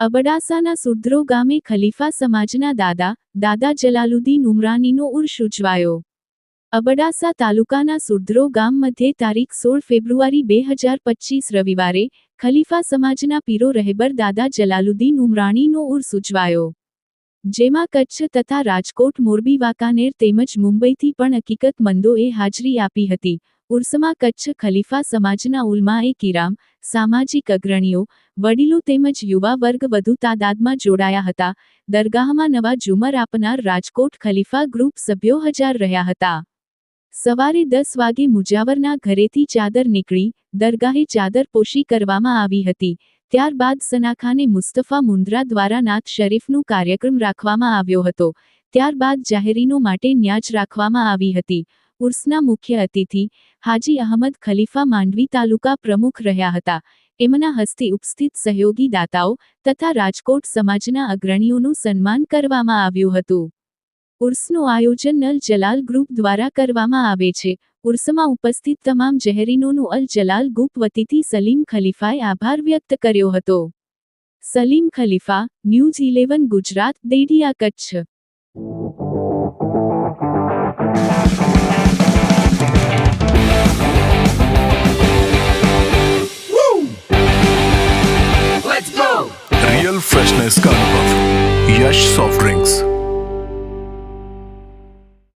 અબડાસાના સુદ્રો ગામે ખલીફા સમાજના દાદા દાદા જલાલુદ્દીન ઉમરાનીનો ઉર્ષ ઉજવાયો. અબડાસા તાલુકાના સુદ્રો ગામ મધ્યે તારીખ સોળ ફેબ્રુઆરી બે હજાર પચીસ રવિવારે ખલીફા સમાજના પીરો રહેબર દાદા જલાલુદ્દીન ઉમરાણીનો ઉર્ષ ઉજવાયો. જેમાં કચ્છ તથા રાજકોટ મોરબી વાંકાનેર તેમજ મુંબઈથી પણ હકીકતમંદોએ હાજરી આપી હતી. ઉર્સમાં કચ્છ ખલીફા સમાજના ઉલમાએ કિરામ, સામાજિક અગ્રણીઓ, વડીલો તેમજ યુવા વર્ગ વધુ તાદાદમાં જોડાયા હતા. દરગાહમાં નવા ઝુમર આપનાર રાજકોટ ખલીફા ગ્રુપ સભ્યો હજાર રહ્યા હતા. સવારે દસ વાગે મુજાવરના ઘરેથી ચાદર નીકળી, દરગાહે ચાદર પોશી કરવામાં આવી હતી. ત્યારબાદ સનાખાને મુસ્તફા મુન્દ્રા દ્વારા નાથ શરીફનું કાર્યક્રમ રાખવામાં આવ્યો હતો. ત્યારબાદ જાહેરીનો માટે ન્યાજ રાખવામાં આવી હતી. ઉર્સના મુખ્ય અતિથિ, હાજી અહમદ ખલીફા માંડવી તાલુકા પ્રમુખ રહ્યા હતા. એમના હસ્તે ઉપસ્થિત સહયોગી દાતાઓ તથા રાજકોટ સમાજના અગ્રણીઓનું સન્માન કરવામાં આવ્યું હતું. ઉર્સનું આયોજન નલ જલાલ ગ્રુપ દ્વારા કરવામાં આવે છે. ઉર્સમાં ઉપસ્થિત તમામ જહેરીનોનું અલ જલાલ ગ્રુપ વતીથી સલીમ ખલીફાએ આભાર વ્યક્ત કર્યો હતો Salim Khalifa news eleven Gujarat Dediya Kutch real freshness का अनुभव यश सॉफ्ट ड्रिंक्स